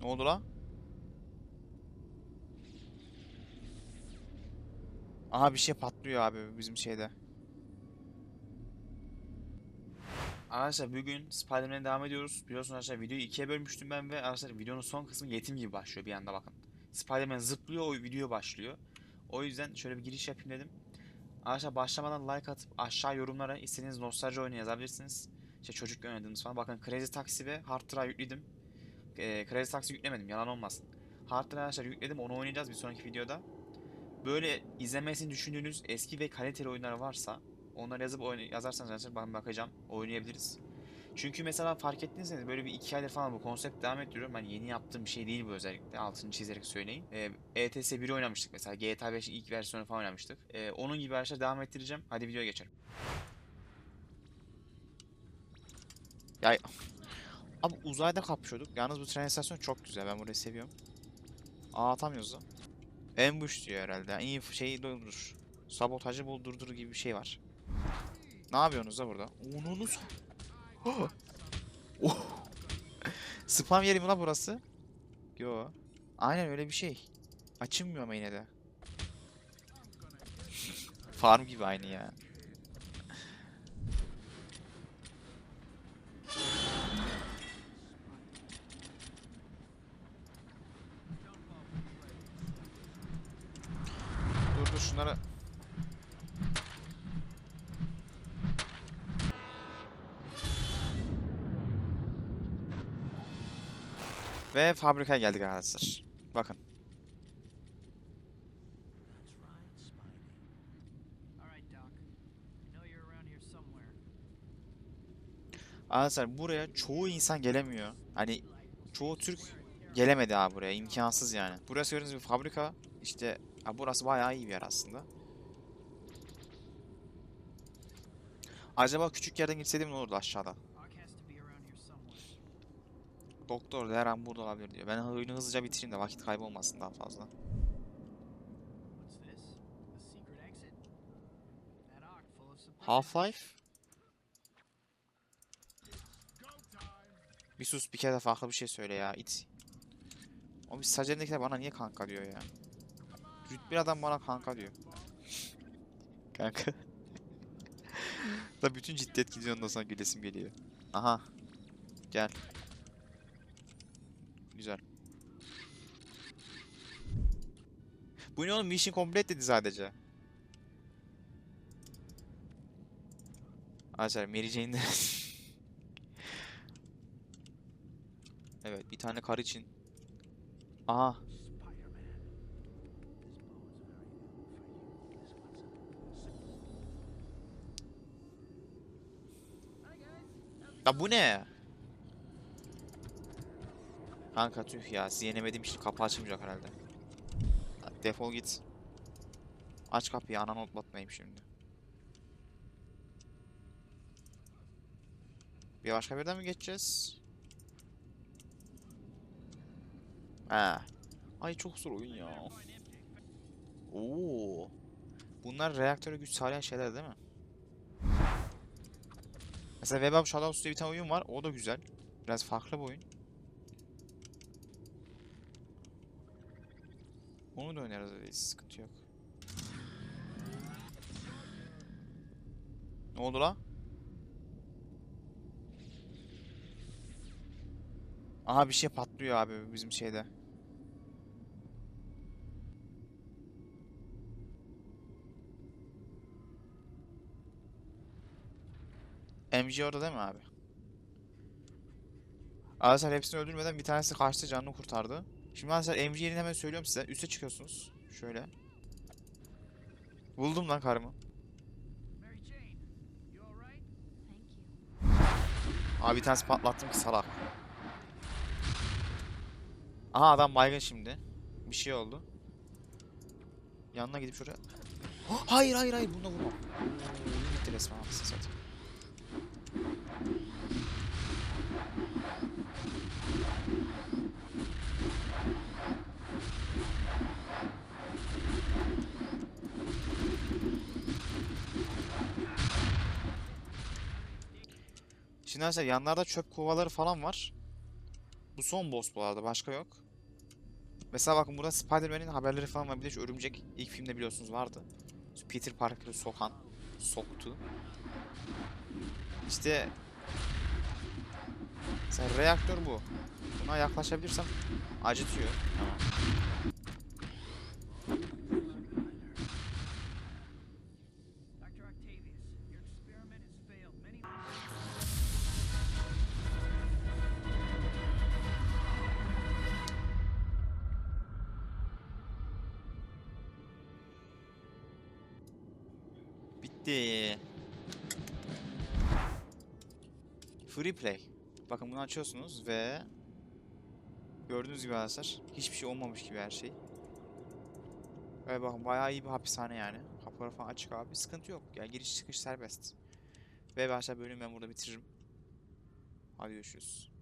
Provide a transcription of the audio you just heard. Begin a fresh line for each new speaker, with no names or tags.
Ne oldu lan? Aha bir şey patlıyor abi bizim şeyde. Arkadaşlar bugün Spider-Man'e devam ediyoruz. Biliyorsunuz arkadaşlar videoyu ikiye bölmüştüm ben ve arkadaşlar videonun son kısmı yetim gibi başlıyor bir anda bakın. Spider-Man zıplıyor o video başlıyor. O yüzden şöyle bir giriş yapayım dedim. Arkadaşlar başlamadan like atıp aşağı yorumlara istediğiniz nostalji oyunu yazabilirsiniz. İşte çocuk oynadığınız falan. Bakın Crazy Taxi ve Hard Drive yükledim. Ee, Crazy Taxi yüklemedim yalan olmasın. Hard Drive arkadaşlar yükledim onu oynayacağız bir sonraki videoda. Böyle izlemesini düşündüğünüz eski ve kaliteli oyunlar varsa onları yazıp yazarsanız ben bakacağım oynayabiliriz. Çünkü mesela fark ettiyseniz böyle bir iki aydır falan bu konsept devam ettiriyorum. Ben yeni yaptığım bir şey değil bu özellikle. Altını çizerek söyleyeyim. Ee, ETS 1'i oynamıştık mesela. GTA 5'in ilk versiyonu falan oynamıştık. Ee, onun gibi arkadaşlar devam ettireceğim. Hadi videoya geçelim. Ya Abi uzayda kapışıyorduk. Yalnız bu tren istasyonu çok güzel. Ben burayı seviyorum. Aa atamıyoruz da. Ambush diyor herhalde. İyi şeyi durdur. Sabotajı bul durdur gibi bir şey var. Ne yapıyorsunuz da burada? Onunu s- Oh! Oh! Spam yeri mi la burası? Yo. Aynen öyle bir şey. Açılmıyor ama yine de. Farm gibi aynı ya. Şunları. Ve fabrikaya geldik arkadaşlar. Bakın. Arkadaşlar buraya çoğu insan gelemiyor. Hani çoğu Türk gelemedi abi buraya. imkansız yani. Burası gördüğünüz bir fabrika. İşte ha, burası bayağı iyi bir yer aslında. Acaba küçük yerden gitseydim ne olurdu aşağıda? Doktor da her an burada olabilir diyor. Ben oyunu hızlıca bitireyim de vakit kaybolmasın daha fazla. Half-Life? Bir sus bir kere de farklı bir şey söyle ya it. O bir stajyerindekiler bana niye kanka diyor ya. Rütbeli adam bana kanka diyor. kanka. da bütün ciddiyet gidiyor ondan sonra gülesim geliyor. Aha. Gel. Güzel. Bu ne oğlum mission complete dedi sadece. Arkadaşlar Mary Jane'de Evet bir tane kar için Aha Ya bu ne? Kanka tüh ya sizi yenemediğim için kapı açılmayacak herhalde. Defol git. Aç kapıyı ananı otlatmayayım şimdi. Bir başka birden mi geçeceğiz? Ha. Ay çok zor oyun ya. Oo. Bunlar reaktöre güç sağlayan şeyler değil mi? Mesela Web of Shadows diye bir tane oyun var. O da güzel. Biraz farklı bir oyun. Onu da oynarız öyle sıkıntı yok. Ne oldu la? Aha bir şey patlıyor abi bizim şeyde. MG orada değil mi abi? Arkadaşlar hepsini öldürmeden bir tanesi kaçtı canını kurtardı. Şimdi arkadaşlar MG yerini hemen söylüyorum size. Üste çıkıyorsunuz. Şöyle. Buldum lan karımı. Abi bir tanesi patlattım ki salak. Aha adam baygın şimdi. Bir şey oldu. Yanına gidip şuraya... Hayır hayır hayır. Oo, oyun bitti resmen anasını satayım. Şimdi arkadaşlar yanlarda çöp kovaları falan var. Bu son boss bu arada başka yok. Mesela bakın burada Spider-Man'in haberleri falan var. Bir de şu örümcek ilk filmde biliyorsunuz vardı. Peter Parker'ı sokan, soktu. İşte mesela reaktör bu. Buna yaklaşabilirsem acıtıyor. Tamam. Bitti. Free play. Bakın bunu açıyorsunuz ve gördüğünüz gibi arkadaşlar hiçbir şey olmamış gibi her şey. Ve bakın bayağı iyi bir hapishane yani. Kapıları falan açık abi. Sıkıntı yok. Yani giriş çıkış serbest. Ve arkadaşlar bölümü ben burada bitiririm. Hadi görüşürüz.